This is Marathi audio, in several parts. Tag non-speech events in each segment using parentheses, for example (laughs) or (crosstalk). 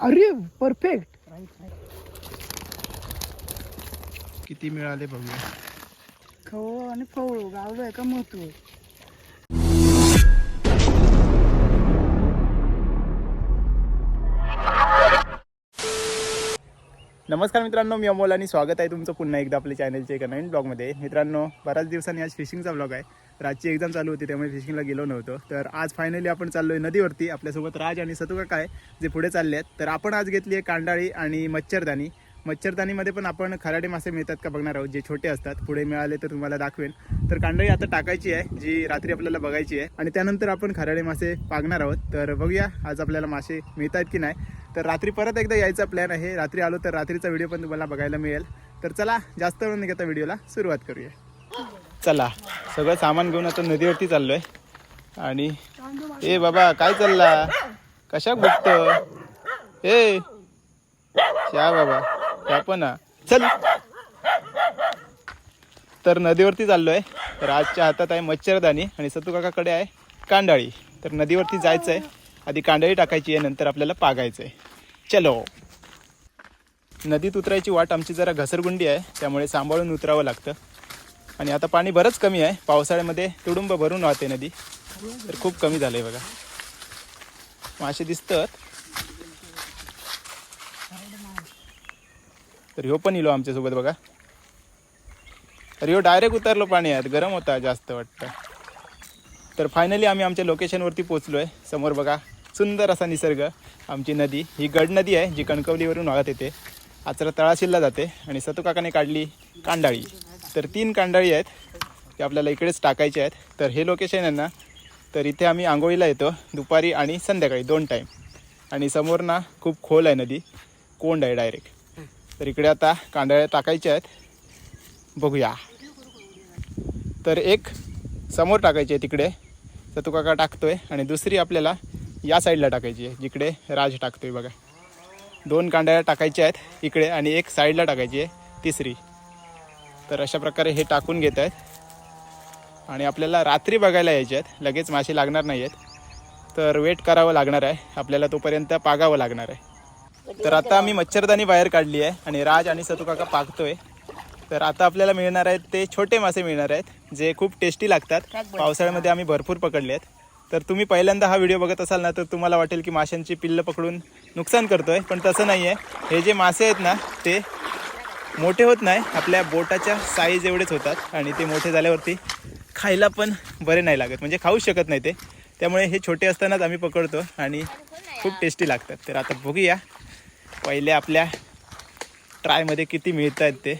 अरे परफेक्ट किती मिळाले बघूया. खवळ आणि फवळ गावलोय का महत्त्व नमस्कार मित्रांनो मी अमोल आणि स्वागत आहे तुमचं पुन्हा एकदा आपल्या चॅनलच्या एका नवीन ब्लॉगमध्ये मित्रांनो बऱ्याच दिवसांनी आज फिशिंगचा ब्लॉग आहे. रातची एक्झाम चालू होती त्यामुळे फिशिंगला गेलो नव्हतो. तर आज फायनली आपण चाललो आहे नदीवरती. आपल्यासोबत राज आणि सतुका काय जे पुढे चालले आहेत तर आपण आज घेतली आहे कांडाळी आणि मच्छरदाणी. मच्छरदाणीमध्ये पण आपण खराडे मासे मिळतात का बघणार आहोत जे छोटे असतात. पुढे मिळाले तर तुम्हाला दाखवेन. तर कांडाळी आता टाकायची आहे जी रात्री आपल्याला बघायची आहे. आणि त्यानंतर आपण खराडे मासे पागणार आहोत. तर बघूया आज आपल्याला मासे मिळतात की नाही. तर रात्री परत एकदा यायचा प्लॅन आहे. रात्री आलो तर रात्रीचा व्हिडिओ पण तुम्हाला बघायला मिळेल. तर चला जास्त वेळ न घेता व्हिडिओला सुरुवात करूया. चला. सगळं सामान घेऊन आता नदीवरती चाललोय. आणि ए बाबा काय चालला? कशा बघत ए शा बाबा या पण चल. तर नदीवरती चाललोय. तर आजच्या हातात आहे मच्छरदाणी आणि सतू काकाकडे आहे कांडाळी. तर नदीवरती जायचं आहे आधी कांडाळी टाकायची आहे नंतर आपल्याला पागायचं आहे चलो. नदीत उतरायची वाट आमची जरा घसरगुंडी आहे त्यामुळे सांभाळून उतरावं लागतं. आणि आता पाणी बरंच कमी आहे. पावसाळ्यामध्ये तुडुंब भरून वाहते नदी. तर खूप कमी झालंय बघा. मासे दिसतात. तर ह्यो पण इलो आमच्यासोबत बघा. तर ह्यो डायरेक्ट उतरलो पाण्यात. गरम होता जास्त वाटतं. तर फायनली आम्ही आमच्या लोकेशनवरती पोचलो आहे समोर बघा सुंदर असा निसर्ग आमची नदी. ही गड नदी आहे जी कणकवलीवरून वाहत येते. आचरा तळाशीलला जाते आणि सतुकाकाने काढली कांडाळी. तर तीन कांडाळी आहेत ते आपल्याला इकडेच टाकायचे आहेत. तर हे लोकेशन आहे ना तर इथे आम्ही आंघोळीला येतो दुपारी आणि संध्याकाळी दोन टाईम आणि समोर ना खूप खोल आहे नदी कोंड आहे डायरेक्ट तर इकडे आता कांडाळ्या टाकायच्या आहेत. बघूया. तर एक समोर टाकायची आहे तिकडे सतुकाका टाकतोय. आणि दुसरी आपल्याला या साईडला टाकायची आहे जिकडे राज टाकतोय बघा. दोन कांड्या टाकायच्या आहेत इकडे आणि एक साईडला टाकायची आहे तिसरी. तर अशा प्रकारे हे टाकून घेत आहेत. आणि आपल्याला रात्री बघायला यायचे आहेत लगेच मासे लागणार नाही आहेत तर वेट करावं लागणार आहे. आपल्याला तोपर्यंत पागावं लागणार आहे. तर आता आम्ही मच्छरदाणी बाहेर काढली आहे आणि राज आणि सतुकाका पागतोय. तर आता आपल्याला मिळणार आहेत ते छोटे मासे मिळणार आहेत जे खूप टेस्टी लागतात. पावसाळ्यामध्ये आम्ही भरपूर पकडले आहेत तर तुम्ही पहिल्यांदा हा व्हिडिओ बघत असाल ना तर तुम्हाला वाटेल की माशांची पिल्लं पकडून नुकसान करतोय. पण तसं नाही आहे हे जे मासे आहेत ना ते मोठे होत नाही आपल्या बोटाच्या साईज एवढेच होतात आणि ते मोठे झाल्यावरती खायला पण बरे नाही लागत. म्हणजे खाऊच शकत नाही ते. त्यामुळे हे छोटे असतानाच आम्ही पकडतो आणि खूप टेस्टी लागतात. तर आता बघूया पहिले आपल्या ट्रायमध्ये किती मिळत आहेत ते.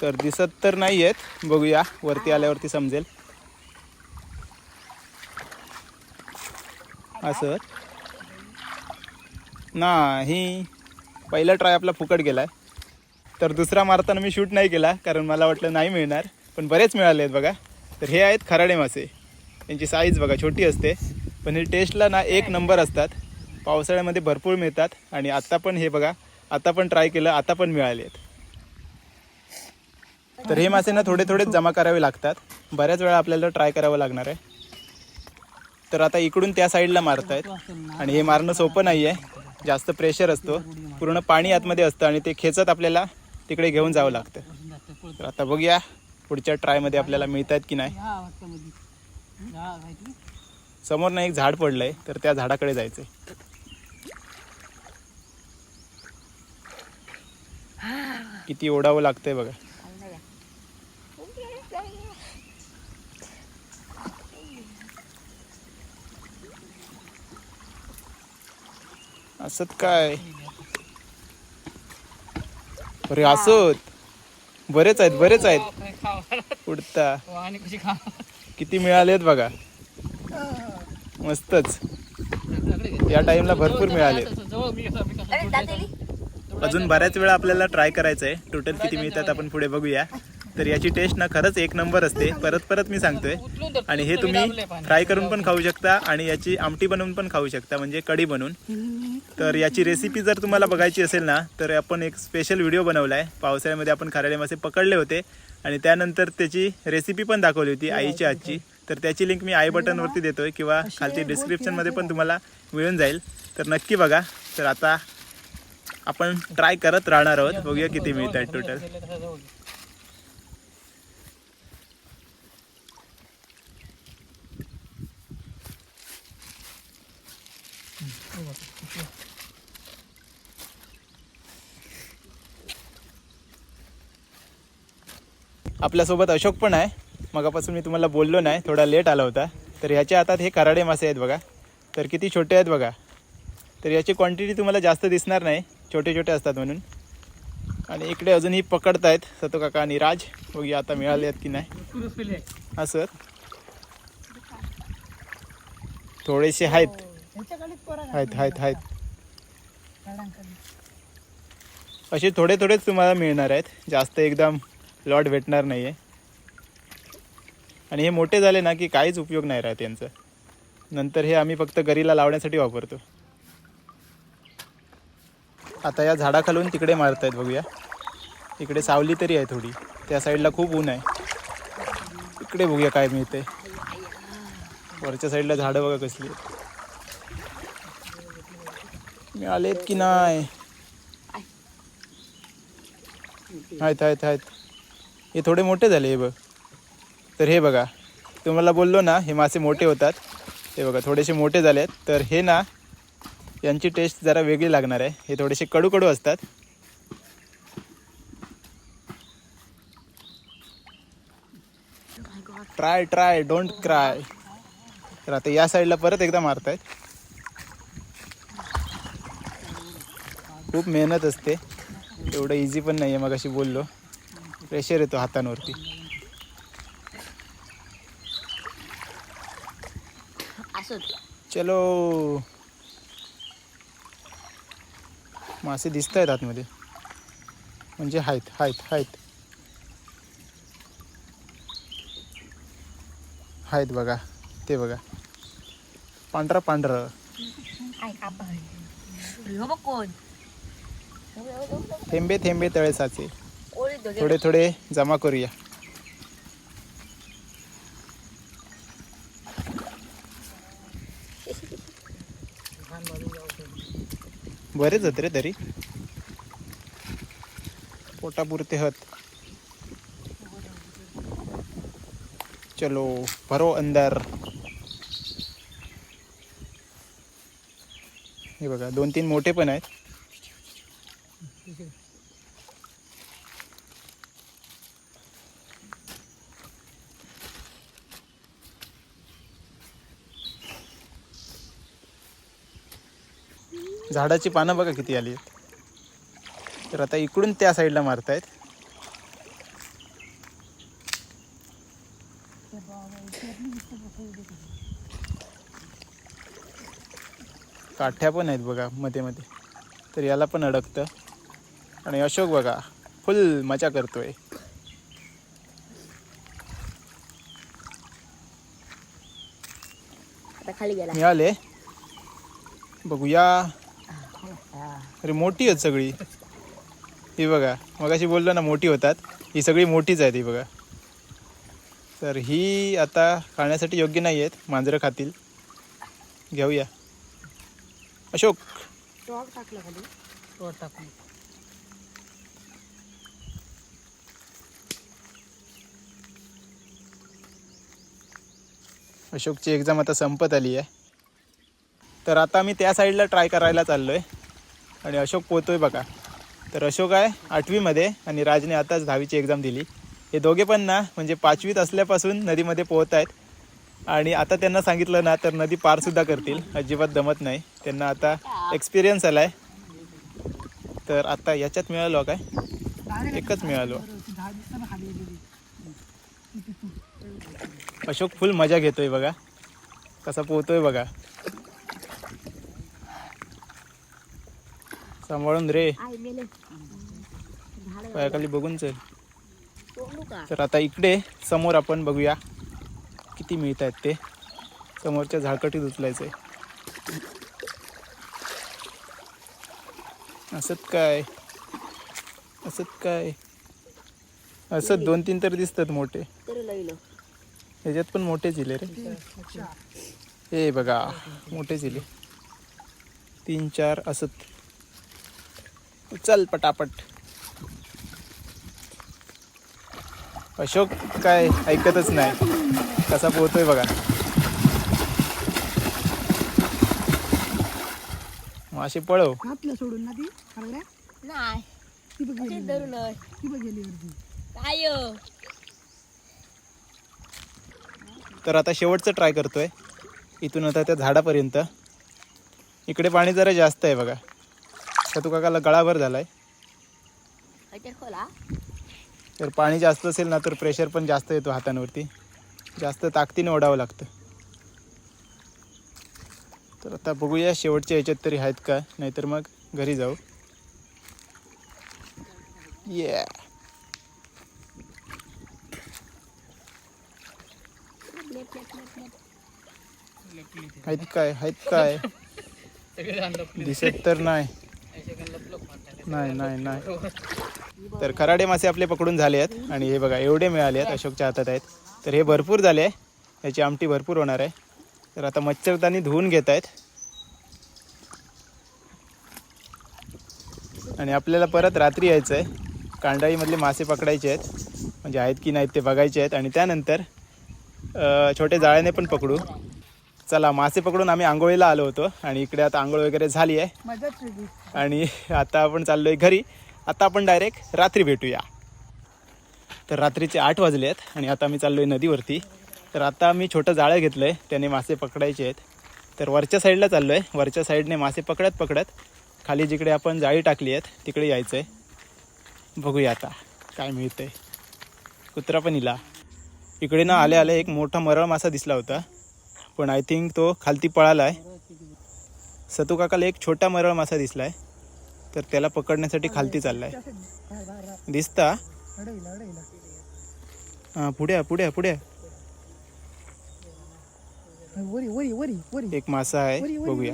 तर दिसत तर नाही आहेत. बघूया वरती आल्यावरती समजेल. असं. नाही. पहिला ट्राय आपला फुकट गेला आहे तर दुसरा मारताना मी शूट नाही केला कारण मला वाटलं नाही मिळणार. पण बरेच मिळाले आहेत बघा. तर हे आहेत खराडे मासे. यांची साईज बघा छोटी असते. पण हे टेस्टला ना एक नंबर असतात. पावसाळ्यामध्ये भरपूर मिळतात. आणि आत्ता पण हे बघा आता पण ट्राय केलं आता पण मिळाले आहेत. तर हे मासे ना थोडे थोडेच जमा करावे लागतात. बऱ्याच वेळा आपल्याला ट्राय करावं लागणार आहे. तर आता इकडून त्या साईडला मारत आहेत आणि हे मारणं सोपं नाही आहे जास्त प्रेशर असतो. पूर्ण पाणी आतमध्ये असतं आणि ते खेचत आपल्याला तिकडे घेऊन जावं लागतं. तर आता बघूया पुढच्या ट्रायमध्ये आपल्याला मिळत आहेत की नाही. समोर ना एक झाड पडलंय तर त्या झाडाकडे जायचंय. किती ओढावं लागतंय बघा. असत काय? अरे असत. बरेच आहेत बरेच आहेत. उडता. किती मिळालेत बघा. मस्तच. या टाइमला भरपूर मिळाले. अजून बऱ्याच वेळा आपल्याला ट्राय करायचं आहे टोटल किती मिळतात आपण पुढे बघूया. तर याची टेस्ट ना खरंच एक नंबर असते. परत परत मी सांगतोय. आणि हे तुम्ही फ्राय करून पण खाऊ शकता आणि याची आमटी बनवून पण खाऊ शकता म्हणजे कढी बनवून. तर याची रेसिपी जर तुम्हाला बघायची असेल ना तर आपण एक स्पेशल व्हिडिओ बनवला आहे पावसाळ्यामध्ये आपण खाराडे मासे पकडले होते आणि त्यानंतर त्याची रेसिपी पण दाखवली होती आईची आजची. तर त्याची लिंक मी आय बटनवरती देतोय किंवा खालची डिस्क्रिप्शनमध्ये पण तुम्हाला मिळून जाईल. तर नक्की बघा. तर आता आपण ट्राय करत राहणार आहोत. बघूया किती मिळत आहेत टोटल आपल्यासोबत अशोक पण आहे. मगापासून मी तुम्हाला बोललो नाही थोडा लेट आला होता. तर ह्याच्या हातात हे कराडे मासे आहेत बघा. तर किती छोटे आहेत बघा. तर याची क्वांटिटी तुम्हाला जास्त दिसणार नाही. छोटे छोटे असतात म्हणून. आणि इकडे अजूनही पकडत आहेत सतो काका आणि राज. बघूया आता मिळाले आहेत की नाही. हा सर. थोडेसे आहेत. आहेत आहेत आहेत. असे थोडे थोडेच तुम्हाला मिळणार आहेत. जास्त एकदम लॉट भेटणार नाही आहे आणि हे मोठे झाले ना की काहीच उपयोग नाही राहत यांचं. नंतर हे आम्ही फक्त गरीला लावण्यासाठी वापरतो. आता या झाडाखालून तिकडे मारत आहेत बघूया. इकडे सावली तरी आहे थोडी. त्या साईडला खूप ऊन आहे. इकडे बघूया काय मिळते वरच्या साईडला झाडं बघा कसली आहेत. मिळालेत की नाही? आहेत आहेत आहेत. हे थोडे मोठे झाले हे बघ. तर हे बघा तुम्हाला बोललो ना हे मासे मोठे होतात. हे बघा थोडेसे मोठे झाले आहेत तर हे ना यांची टेस्ट जरा वेगळी लागणार आहे. हे थोडेसे कडू कडू असतात. ट्राय ट्राय डोंट क्राय तर आता या साईडला परत एकदा मारतायत. खूप मेहनत असते. एवढं इझी पण नाही आहे मग अशी बोललो. प्रेशर येतो हातांवरती. चलो. मासे दिसत आहेत आतमध्ये. म्हणजे आहेत आहेत आहेत आहेत बघा ते बघा. पांढरा पांढरं. थेंबे थेंबे तळे साचे? थोडे थोडे जमा करूया. बरेच होते रे तरी. पोटापुरते हत चलो भरो अंदर. हे बघा दोन तीन मोठे पण आहेत. झाडाची पानं बघा किती आली आहेत. तर आता इकडून त्या साईडला मारतायत. काठ्या पण आहेत बघा मध्ये मध्ये. तर याला पण अडकतं. आणि अशोक बघा फुल मजा करतोय. आता खाली गेला. मिळाले बघूया. अरे मोठी आहेत सगळी. ही बघा मगाशी बोललो ना मोठी होतात. ही सगळी मोठीच आहेत ही बघा. तर ही आता खाण्यासाठी योग्य नाही आहेत मांजरं खातील. घेऊया. अशोक. टॉक टाकला खाली. अशोकची एक्झाम आता संपत आली आहे. तर आता मी त्या साईडला ट्राय करायला चाललो आहे आणि अशोक पोहतोय बघा. तर अशोक आहे आठवीमध्ये आणि राजने आताच दहावीची एक्झाम दिली. हे दोघे पण ना म्हणजे पाचवीत असल्यापासून नदीमध्ये पोहत आहेत. आणि आता त्यांना सांगितलं ना तर नदी पारसुद्धा करतील. अजिबात दमत नाही. त्यांना आता एक्सपिरियन्स आला आहे तर आता याच्यात मिळालो काय? एकच मिळालो. अशोक फुल मजा घेतोय बघा. कसा पोहतोय बघा. सांभाळून रे. पायाखाली बघून चल. तर आता इकडे समोर आपण बघूया किती मिळत आहेत ते. समोरच्या झाडकटीत उचलायचंय. असत काय? असत काय? असत दोन तीन तर दिसतात मोठे. ह्याच्यात पण मोठेच इले रे. हे बघा मोठेच इले. तीन चार असत चल पटापट. अशोक काय ऐकतच नाही. कसा पोहतोय बघा. मासे पळव. घातलं सोडून ना ती. नाही. ती बघ ते गेली. धरूनच ती बघ गेली वरती. काय तर आता शेवटचं ट्राय करतोय. इथून आता त्या झाडापर्यंत. इकडे पाणी जरा जास्त आहे बघा. सतू काकाला गळाभर झालाय? तर पाणी जास्त असेल ना तर प्रेशर पण जास्त येतो हातांवरती. जास्त ताकदीने ओढावं लागतं. तर आता बघूया शेवटच्या याच्यात तरी आहेत का नाहीतर मग घरी जाऊ. ये आहेत काय आहेत काय? दिसत तर नाही. नाही नाही नाही. तर खराडे मासे आपले पकडून झाले आहेत आणि हे बघा एवढे मिळाले आहेत अशोकच्या हातात आहेत. तर हे भरपूर झाले आहे. याची आमटी भरपूर होणार आहे. तर आता मच्छरदानी धुवून घेत आहेत. आणि आपल्याला परत रात्री यायचं आहे. कांडाळीमधले मासे पकडायचे आहेत. म्हणजे आहेत की नाहीत ते बघायचे आहेत. आणि त्यानंतर छोटे जाळ्याने पण पकडू. चला मासे पकडून आम्ही आंघोळीला आलो होतो आणि इकडे आता आंघोळ वगैरे झाली आहे. आणि आता आपण चाललोय घरी. आता आपण डायरेक्ट रात्री भेटूया. तर रात्रीचे आठ वाजले आहेत आणि आता मी चाललोय नदीवरती. तर आता मी छोटं जाळं घेतलं आहे त्याने मासे पकडायचे आहेत. तर वरच्या साईडला चाललो आहे वरच्या साईडने मासे पकडत पकडत खाली जिकडे आपण जाळी टाकली आहेत तिकडे यायचं आहे बघूया आता काय मिळतंय. कुत्रा पण इला. इकडे ना आले आले एक मोठा मरळ मासा दिसला होता. पण आय थिंक तो खालती पळाला आहे सतू काकाला एक छोटा मरळ मासा दिसलाय. तर त्याला पकडण्यासाठी खालती बाहेर बाहेर दिसता? हा पुढे आहे, पुढे आहे, पुढे आहे. एक मासा आहे. बघूया.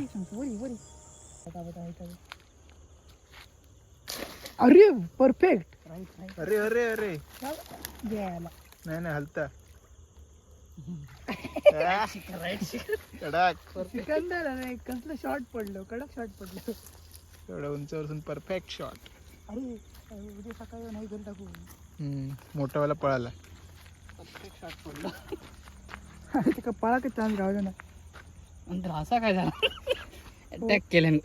अरे परफेक्ट अरे अरे अरे. नाही नाही हलता. कडक सिकंदर आणि कसलं शॉर्ट पडलं कडक शॉर्ट पडलं. एवढं उंचावरून परफेक्ट शॉट अरे अरे, उद्या सकाळी नाही घरी टाकू. मोठावाला पळाला. अरे ते पळा का चान्स गावला ना? काय झाला? अटॅक केलं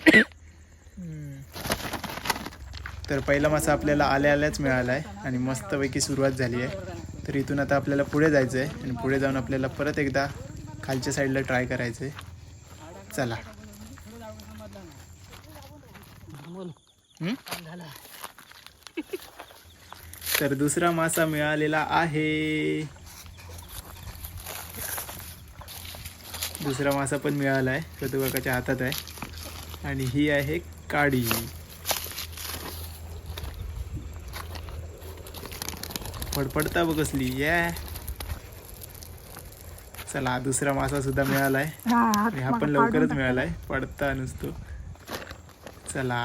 तर पहिला मासा आपल्याला आल्या आल्याच मिळाला आहे आणि मस्तपैकी सुरुवात झाली आहे. तर इथून आता आपल्याला पुढे जायचं आहे आणि पुढे जाऊन आपल्याला परत एकदा खालच्या साईडला ट्राय करायचं आहे चला तर दुसरा मासा मिळालेला आहे. दुसरा मासा पण मिळाला आहे सतू काकाच्या हातात आहे. आणि ही आहे काडी. फडफडता बघ कसली या. चला दुसरा मासा सुद्धा मिळालाय. हा पण लवकरच. मिळालाय पडता नुसतो. चला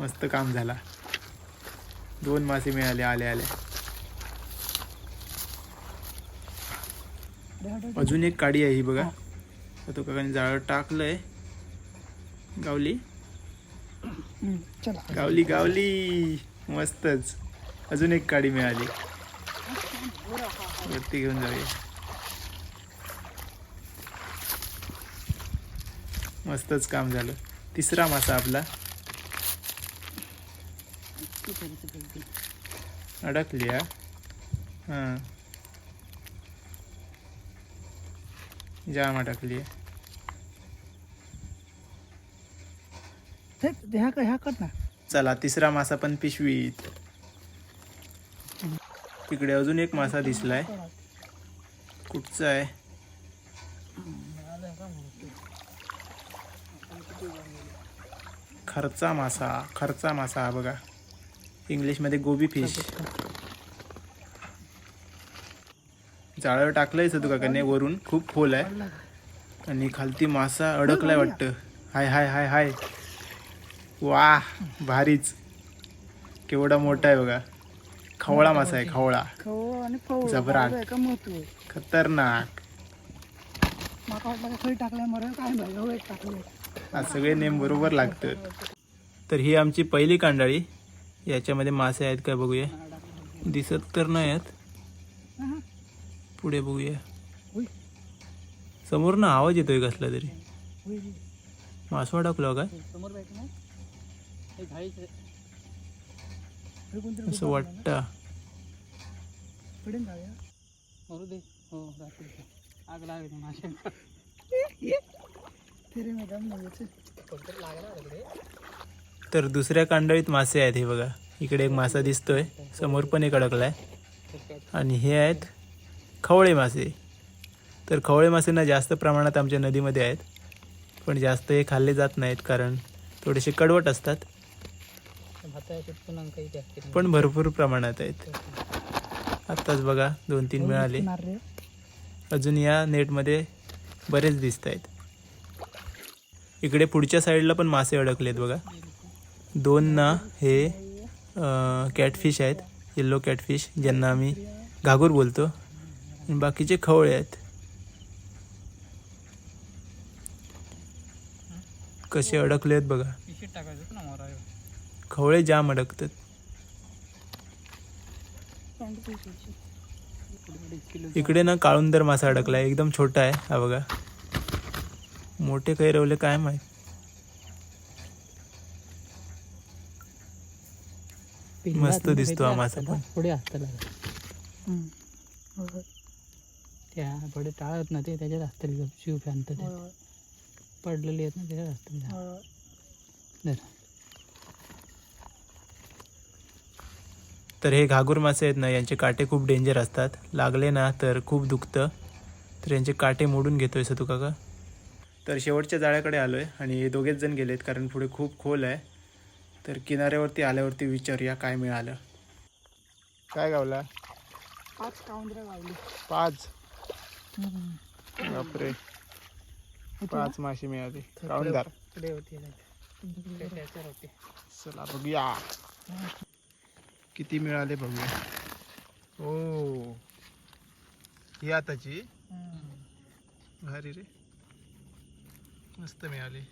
मस्त काम झाला. दोन मासे मिळाले आले आले. अजून एक काडी आहे ही बघा. तो काकाने जाळं टाकलंय. गावली? गावली गावली. मस्तच. अजून एक काडी मिळाली. वरती घेऊन जाऊया. मस्तच काम झालं. तिसरा मासा आपला. अडकली हा. जाम अडकली. ह्या कर ना. चला तिसरा मासा पण पिशवीत. तिकडे अजून एक मासा दिसलाय. कुठचा आहे? खर्चा मासा खर्चा मासा हा बघा. इंग्लिशमध्ये गोबी फिश जाळं टाकलंय सतू काकाने वरून. खूप खोल आहे. आणि खालती मासा अडकलाय वाटतं. हाय हाय हाय हाय. वा भारीच. केवढा मोठा आहे बघा. खवळा मासा आहे खवळा. खवळ आणि फवळ जबराट. गावलोय का महत्त्व खतरनाक. माका वाटलं का टाकल्या काय आज सगळे नेम बरोबर लागतात. तर ही आमची पहिली कांडाळी. याच्यामध्ये मासे आहेत काय बघूया. दिसत तर नाही आहेत. हा. पुढे बघूया. होय. समोर ना आवाज येतोय कसला तरी. होय. मासवा टाकलो काय? समोर हे झाडीचं होय, कोणतरी असं वाटतं. दे. हो रात्री आग लागली तर दुसऱ्या कांडळीत मासे आहेत हे बघा. इकडे एक मासा दिसतोय. समोर पण एक अडकलाय. आणि हे आहेत खवळे मासे. तर खवळे मासे ना जास्त प्रमाणात आमच्या नदीमध्ये आहेत. पण जास्त हे खाल्ले जात नाहीत कारण थोडेसे कडवट असतात भाता चिटकून अंक इथे असते पण भरपूर प्रमाणात आहेत. आत्ताच बघा दोन तीन मिळाले. अजून या नेटमध्ये बरेच दिसत आहेत. इकडे पुढच्या साईडला पण मासे अडकलेत बघा. दोन ना हे कॅटफिश आहेत. येल्लो कॅटफिश ज्यांना आम्ही घागूर बोलतो. आणि बाकीचे खवळे आहेत. कसे अडकले आहेत बघा पिशीत टाकायचं ना मोरा खवळे जाम अडकतात. इकडे ना काळुंदर मासा अडकला आहे एकदम छोटा आहे हा बघा. मोठे काही रवले काय माहीत? मस्त दिसतो हा मासा पण. पुढे असतं त्या पुढे टाळत ना ते त्याच्यात असतं शिव फॅन तर ते पडलेली आहेत ना त्याच्यात असतं तर हे घागूर मासे आहेत ना यांचे काटे खूप डेंजर असतात. लागले ना तर खूप दुखतं. तर यांचे काटे मोडून घेतोय तू काका. तर शेवटच्या जाळ्याकडे आलोय आणि हे दोघेच जण गेलेत कारण पुढे खूप खोल आहे. तर किनाऱ्यावरती आल्यावरती विचारूया काय मिळालं. काय गावला? पाच काउंद्रा गावली. पाच? बापरे. पाच मासे मिळाली. होती चला बघूया. किती मिळाले बघूया. ओ ही आताची. भारी रे. मस्त मिळाली.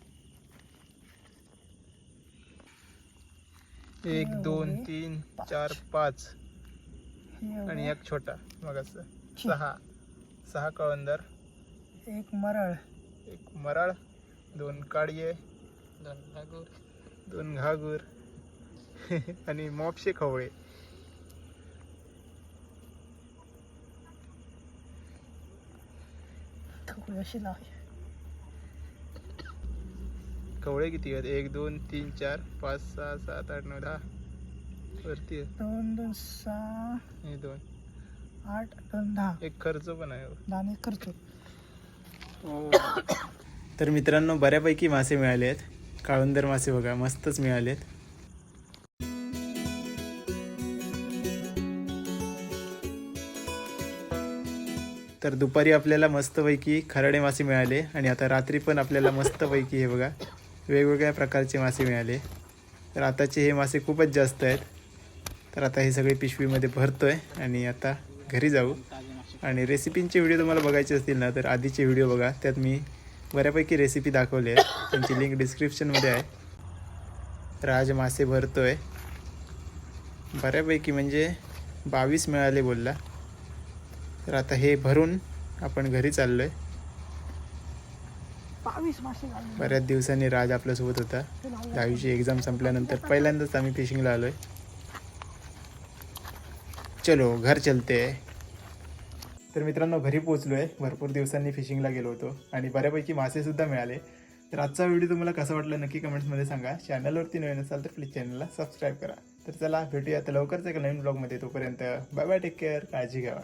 एक दोन तीन चार पाच. आणि एक छोटा मग असं सहा. सहा कळंदर. एक मरळ. एक मराळ. दोन काळये दोन लागूर दोन घागूर. (laughs) आणि मॉपशे खवळे. कवळे किती आहेत? एक दोन तीन चार पाच सहा सात आठ नऊ दहा. वरती. दोन दोन सहा हे दोन. आठ दोन दहा. एक खर्च पण आहे दाणे करतो (coughs) तर मित्रांनो बऱ्यापैकी मासे मिळाले आहेत काळुंदर मासे बघा मस्तच मिळालेत. तर दुपारी आपल्याला मस्तपैकी खराडे मासे मिळाले आणि आता रात्री पण आपल्याला मस्तपैकी हे बघा वेगवेगळ्या प्रकारचे मासे मिळाले. तर आताचे हे मासे खूपच जास्त आहेत. तर आता हे सगळे पिशवीमध्ये भरतो आहे आणि आता घरी जाऊ. आणि रेसिपींचे व्हिडिओ तुम्हाला बघायचे असतील ना तर आधीचे व्हिडिओ बघा. त्यात मी बऱ्यापैकी रेसिपी दाखवली आहे. त्यांची लिंक डिस्क्रिप्शनमध्ये आहे. राज मासे भरतो आहे बऱ्यापैकी म्हणजे बावीस मिळाले बोलला. तर आता हे भरून आपण घरी चाललो आहे बऱ्याच दिवसांनी राज आपल्यासोबत होता. दहावीची एक्झाम संपल्यानंतर पहिल्यांदाच आम्ही फिशिंगला आलोय. चलो घर चलते. तर मित्रांनो घरी पोहोचलो आहे भरपूर दिवसांनी फिशिंगला गेलो होतो आणि बऱ्यापैकी मासे सुद्धा मिळाले. तर आजचा व्हिडिओ तुम्हाला कसा वाटला नक्की कमेंट्समध्ये सांगा. चॅनलवरती नवीन असाल तर प्लीज चॅनलला सबस्क्राईब करा. तर चला भेटूया आता लवकरच एका नवीन ब्लॉगमध्ये तोपर्यंत बाय बाय टेक केअर काळजी घ्यावा